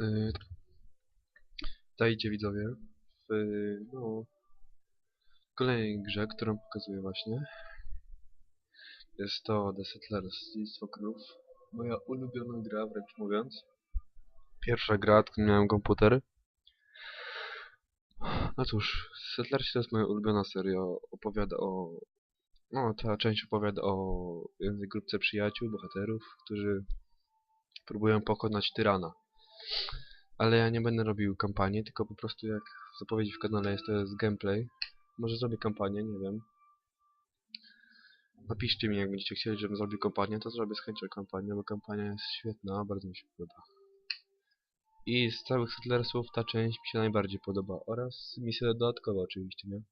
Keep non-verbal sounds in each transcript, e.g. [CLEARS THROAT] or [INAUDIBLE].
Yy, Dajcie widzowie w no, kolejnej grze, którą pokazuję właśnie. Jest to The Settlers Dziedzictwo Krów. Moja ulubiona gra, wręcz mówiąc. Pierwsza gra, odkąd miałem komputer. No cóż, Settlers to jest moja ulubiona seria. Opowiada o... No, ta część opowiada o jednej grupce przyjaciół, bohaterów, którzy próbują pokonać tyrana. Ale ja nie będę robił kampanii, tylko po prostu jak w zapowiedzi w kanale jest to jest gameplay. Może zrobię kampanię, nie wiem. Napiszcie mi, jak będziecie chcieli, żebym zrobił kampanię, to zrobię z chęcią kampanię, bo kampania jest świetna, bardzo mi się podoba. I z całych Settlersów ta część mi się najbardziej podoba, oraz misje dodatkowe oczywiście, nie?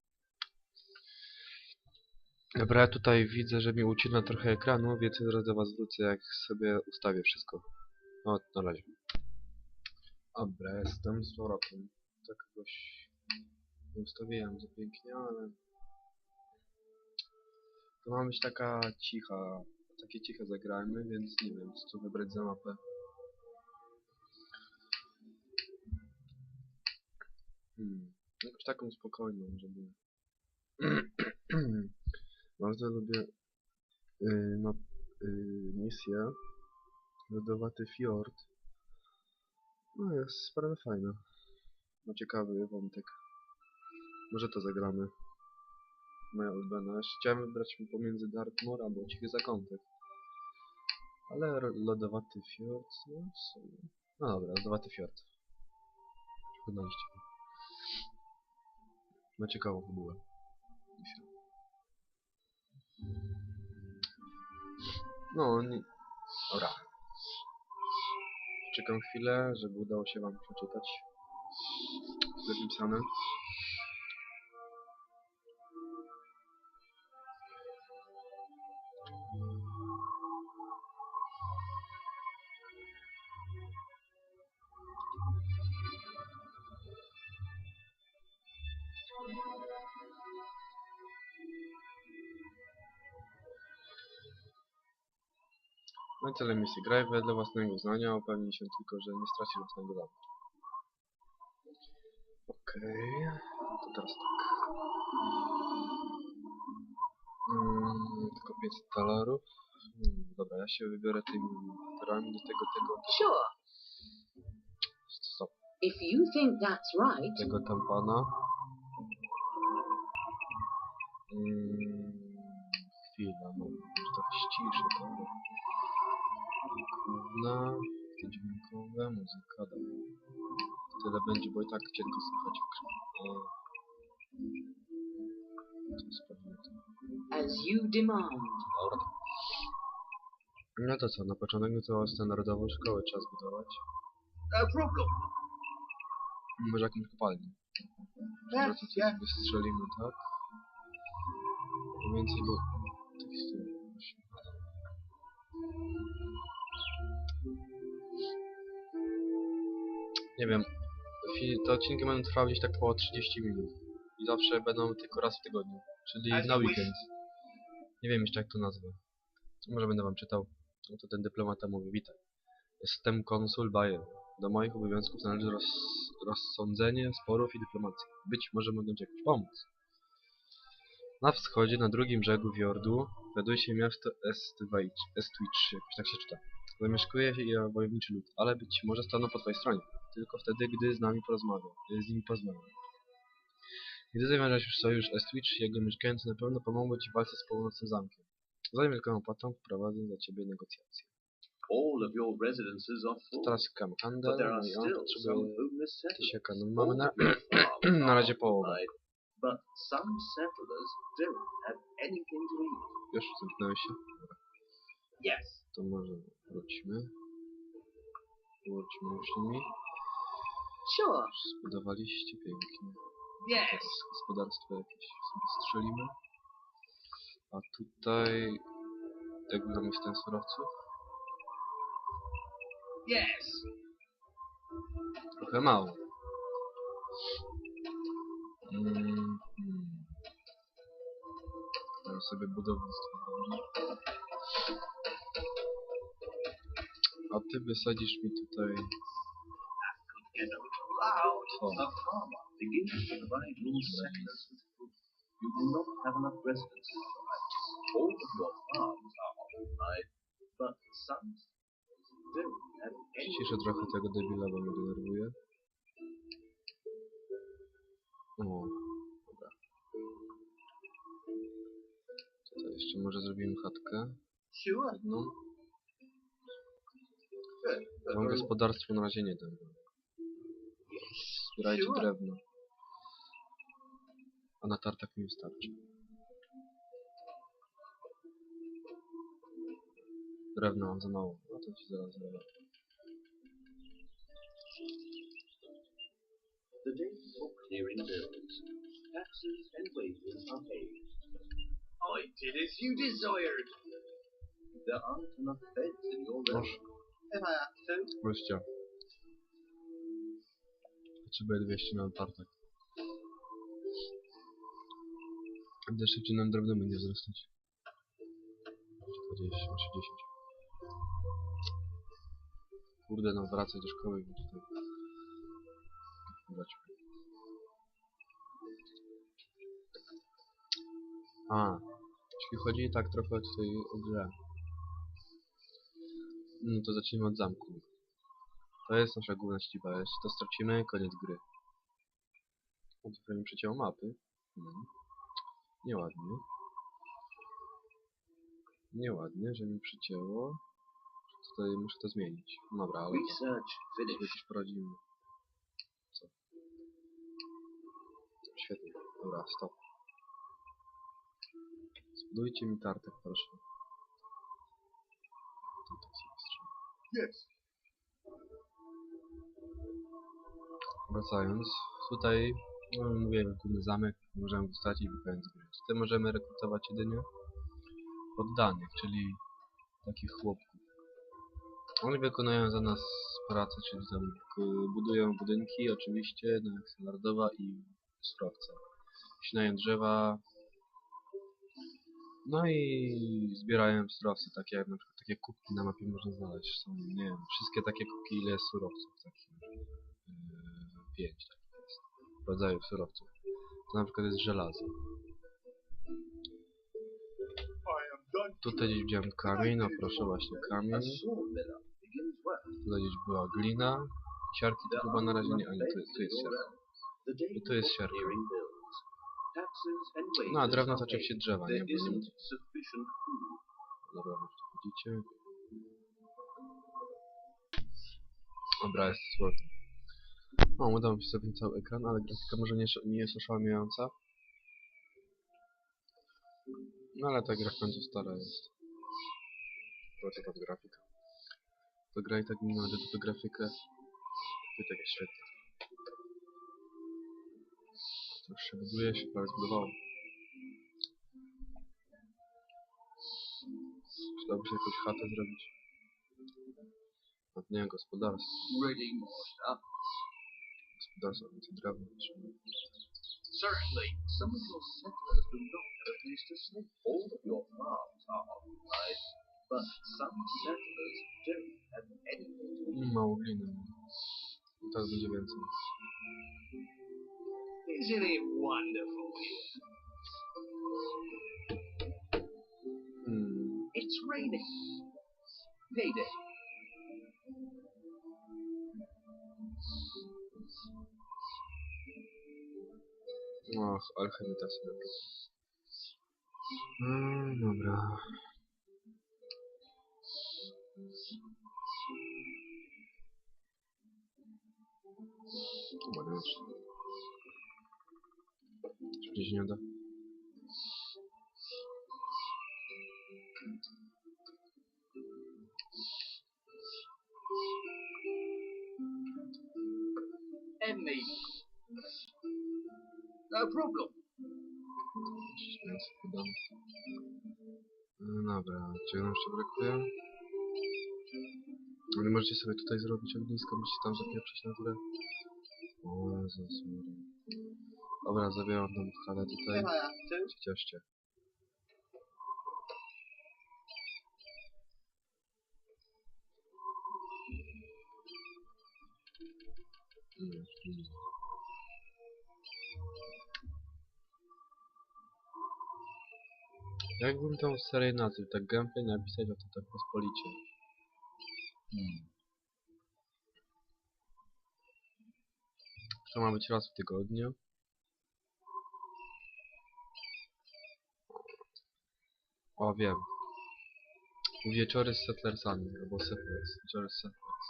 Dobra, tutaj widzę, że mi ucina trochę ekranu, więc zaraz do was wrócę, jak sobie ustawię wszystko. O, na razie. Dobra, jestem z powrotem. Tak jakoś nie ustawiłem za pięknie, ale... To ma być taka cicha, takie ciche zagrajmy, więc nie wiem, co wybrać za mapę. Hmm, jakąś taką spokojną, żeby... [CLEARS THROAT] Bardzo lubię yy, map, yy, misję Lodowaty Fjord. No jest bardzo fajna. Ma ciekawy wątek. Może to zagramy. Moja ulubiona. Jeszcze chciałem wybrać pomiędzy Dartmoor albo Cichy Zakątek. Ale Lodowaty Fjord, no. No dobra, Lodowaty Fjord. Przekonaliście mnie. Ma ciekawą fabułę. No, nie... Dobra. Czekam chwilę, żeby udało się wam przeczytać. Jest napisane. No i cele misji. Graj wedle własnego uznania, upewnij się tylko, że nie stracisz własnego zamku. Okej, to teraz tak. Mm, tylko 500 dolarów. Mm, dobra, ja się wybiorę tymi bohaterami do tego, tego, tego, Sure. stop, If you think that's right, tego tam pana. Mm, chwila, no, może trochę ściszę to. Główna, dźwiękowe, muzyka, dobra. Tyle będzie, bo i tak cienko słychać w as you demand. Dobra. No to co, na początek to standardową szkołę trzeba zbudować. No problem. Może jakąś kopalnię. Dobra, to yes. sobie wystrzelimy, tak? Mniej więcej do Nie wiem. Te odcinki będą trwały gdzieś tak po 30 minut. I zawsze będą tylko raz w tygodniu. Czyli na weekend. Nie wiem jeszcze jak to nazwę. Może będę wam czytał. No to ten dyplomata mówi, witaj. Jestem konsul Bayer. Do moich obowiązków należy roz, rozsądzenie sporów i dyplomacja. Być może mogę ci jakoś pomóc. Na wschodzie, na drugim brzegu Fiordu, znajduje się miasto Estwich, Estwich, jakoś tak się czyta. Zamieszkuje się je wojowniczy lud, ale być może staną po twojej stronie. Tylko wtedy, gdy z nami porozmawia, z nimi porozmawiam. Gdy zamierzasz już sojusz Estwich, jego mieszkańcy na pewno pomogą ci w walce z północnym zamkiem. Za niewielką opłatą prowadzę za ciebie negocjacje. All of your residences are full, teraz kam handel, i on potrzebuje tysiaka. No mamy na, [CLEARS THROAT] na razie połowę. But some settlers don't have anything to eat. Już zamknąłem się. Yes. To może wróćmy. Wróćmy już nimi. Sure. Zbudowaliście pięknie. Yes. Teraz gospodarstwo jakieś sobie strzelimy. A tutaj... Jak wygląda stan surowców? Yes. Trochę mało. Mm. Teraz sobie budownictwo. A ty wysadzisz mi tutaj... Farmer begins to provide with food. You do not have enough residents. All of your farms are occupied, but some don't have any. Ściszę trochę tego debila, bo mnie denerwuje. O, dobra. Tutaj jeszcze może zrobimy chatkę. Sure. Jedną. Wam very- gospodarstwo na razie nie dam. Zbierajcie Sure. drewno. A na tartak mi wystarczy. Drewno mam za mało. No to ci zaraz zrobię. The day for clearing bills, taxes and wages are paid. I did as you desired. There aren't enough beds in your. If I to, Gościa. Potrzebuję 200 na tartak. Będę szybciej nam drewno będzie wzrastać. 20, 30. Kurde, no wracać do szkoły, bo tutaj... Zobaczmy. A, jeśli chodzi tak trochę tutaj o grę. No to zacznijmy od zamku. To jest nasza główna ściba. Jeśli to stracimy, koniec gry. O, trochę mi przecięło mapy. Mhm. Nieładnie. Nieładnie, że mi przycięło. Tutaj muszę to zmienić. Dobra, ale research jakoś poradzimy. Co? Świetnie. Dobra, stop. Zbudujcie mi tartek, proszę. Tutaj sobie. Yes. Wracając, tutaj no, mówiłem, główny zamek, możemy go stracić wypełniając gry. Tutaj możemy rekrutować jedynie poddanych, czyli takich chłopków. Oni wykonują za nas pracę, czyli tam budują budynki, oczywiście, jak standardowa i surowce. Ścinają drzewa, no i zbierają surowce, takie jak na przykład takie kubki na mapie można znaleźć. Są, nie wiem, wszystkie takie kubki, ile jest surowców takich. Yy, pięć takich jest. Rodzajów surowców. To na przykład jest żelazo. Tutaj gdzieś widziałem kamień, no proszę właśnie kamień. Tutaj gdzieś była glina. Siarki to chyba na razie nie, a nie, tu, beds tu jest siarka. I tu jest siarka. No a drewno to oczywiście drzewa, nie? Dobra, już tu widzicie. Dobra, jest z. No, udało mi się sobie cały ekran, ale grafika może nie, nie jest oszałamiająca. No ale ta gra w końcu stara jest. Proszę ta grafika. To gra i tak mi nawet tę grafikę. To tak jest świetna. To już się buduje, się prawie zbudowało. Przydałoby się jakąś chatę zrobić. A nie, gospodarstwo. Ready, master. Gospodarstwo, więcej drewna. Certainly, some of your settlers do not have a place to sleep. All of your farms are occupied, but some settlers don't have anything to eat. Mało gliny. Tak będzie więcej. Isn't it wonderful here? Hmm. It's raining. Payday. Och, alchemita sobie. Mm, dobra. Ładnie już. Czy gdzieś nie da? problem. No dobra, czego nam jeszcze brakuje? Ale możecie sobie tutaj zrobić ognisko, musicie tam zapieprzeć na górę. O Jezus Maria. Dobra, zabieram tą halę tutaj. Cieszcie. Mm-hmm. Jakbym tą serię nazwał, tak gameplay napisać, a to tak pospolicie. Hmm. To ma być raz w tygodniu. O, wiem. Wieczory z Settlersami, albo Settlers. Wieczory z Settlers.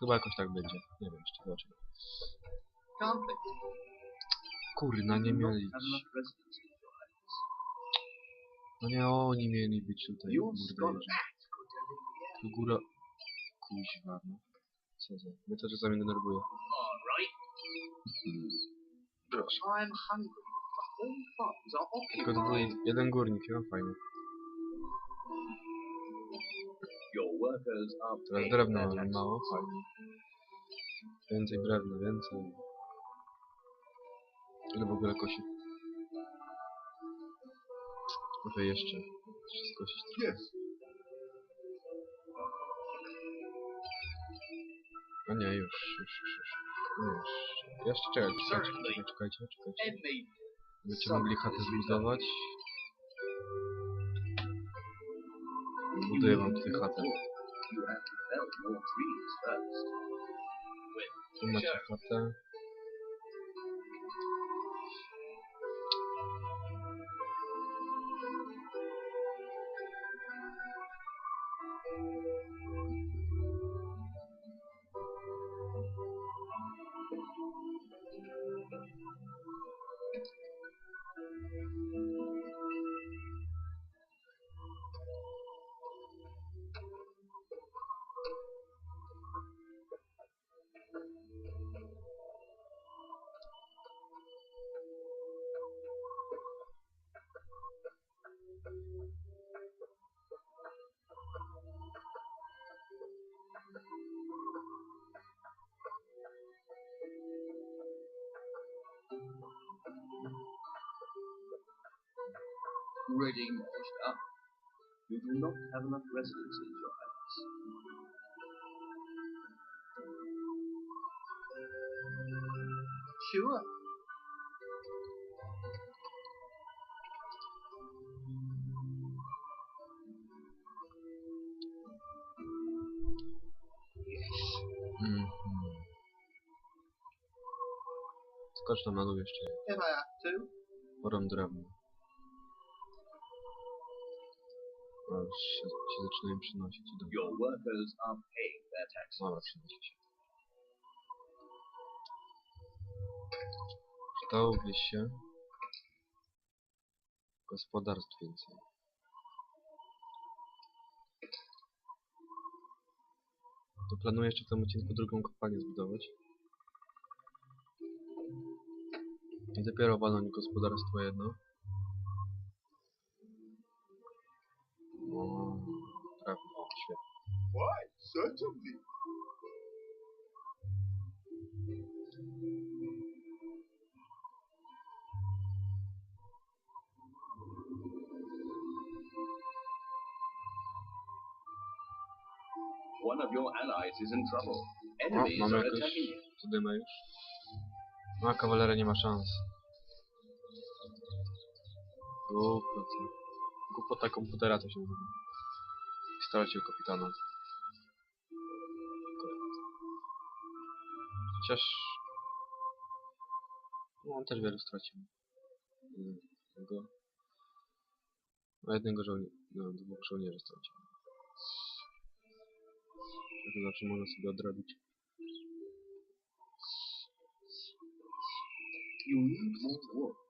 Chyba jakoś tak będzie. Nie wiem jeszcze. Conflict. Kurna, nie You No nie oni mieli być tutaj. Your Kurde, the Tu góra... Kuźwa, no. Co za... Mnie to czasami denerwuje. Right. Proszę. Tylko to był jeden górnik, no fajnie. Teraz drewna mamy mało, fajnie. Więcej drewna, więcej. Ile w ogóle kosi? Może jeszcze. Skosić trochę. Yes. A nie, już, już, już, już. Już. Jeszcze czekajcie, czekajcie, czekajcie, czekajcie, czekajcie. Będziecie mogli chatę zbudować. Buduję wam tutaj chatę. Tu macie chatę. Washed up. You do not have enough residents in your islands. Sure. Mhm. Skocz tam na dół jeszcze. If I have to. Porą drewno. Już się, się zaczynają przynosić. Dobra, Your workers are paying their taxes. Dobra przynosi się. Przydałoby się gospodarstw więcej. To planuję jeszcze w tym odcinku drugą kopalnię zbudować. I dopiero walnąć gospodarstwo jedno. Why, certainly. One of your allies is in trouble. O, Enemies mamy are jakoś attacking już. No, a kawalera nie ma szans. Głupota. Głupota komputera to się nazywa. Starać się o kapitana. Chociaż... No, on też wielu stracił. Tego... No, jednego żołnierza... No, dwóch żołnierzy stracił. To znaczy można sobie odrobić. You need more.